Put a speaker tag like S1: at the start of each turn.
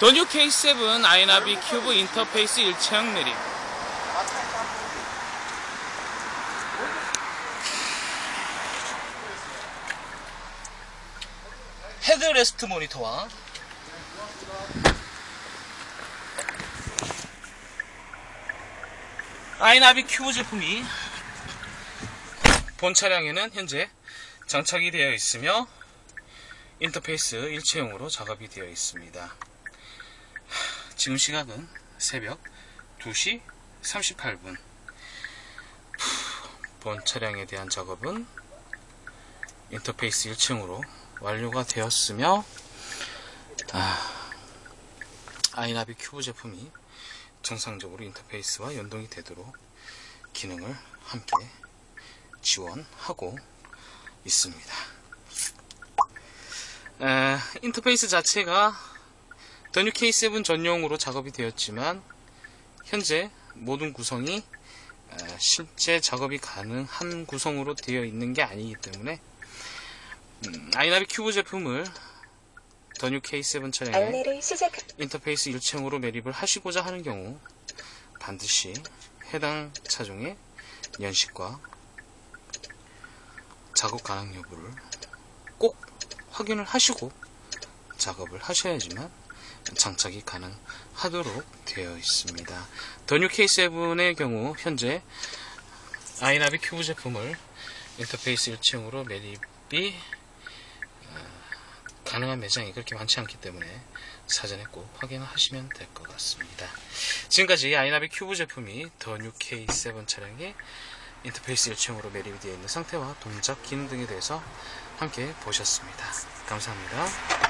S1: 더 뉴 K7 아이나비 큐브 인터페이스 일체형 매립 헤드레스트 모니터와 아이나비 큐브 제품이 본 차량에는 현재 장착이 되어 있으며 인터페이스 일체형으로 작업이 되어 있습니다. 지금 시각은 새벽 2시 38분. 본 차량에 대한 작업은 인터페이스 1층으로 완료가 되었으며 아, 아이나비 큐브 제품이 정상적으로 인터페이스와 연동이 되도록 기능을 함께 지원하고 있습니다. 에, 인터페이스 자체가 더뉴 K7 전용으로 작업이 되었지만 현재 모든 구성이 에, 실제 작업이 가능한 구성으로 되어 있는 게 아니기 때문에 음, 아이나비 큐브 제품을 더뉴 K7 차량에. 인터페이스 일체형으로 매립을 하시고자 하는 경우 반드시 해당 차종의 연식과 작업 가능 여부를 꼭 확인을 하시고 작업을 하셔야지만 장착이 가능하도록 되어 있습니다. 더 뉴 K7의 경우 현재 아이나비 큐브 제품을 인터페이스 일체형으로 매립이 어, 가능한 매장이 그렇게 많지 않기 때문에 사전에 꼭 확인을 하시면 될 것 같습니다. 지금까지 아이나비 큐브 제품이 더 뉴 K7 차량에 인터페이스 일체형으로 매립이 되어 있는 상태와 동작 기능 등에 대해서 함께 보셨습니다. 감사합니다.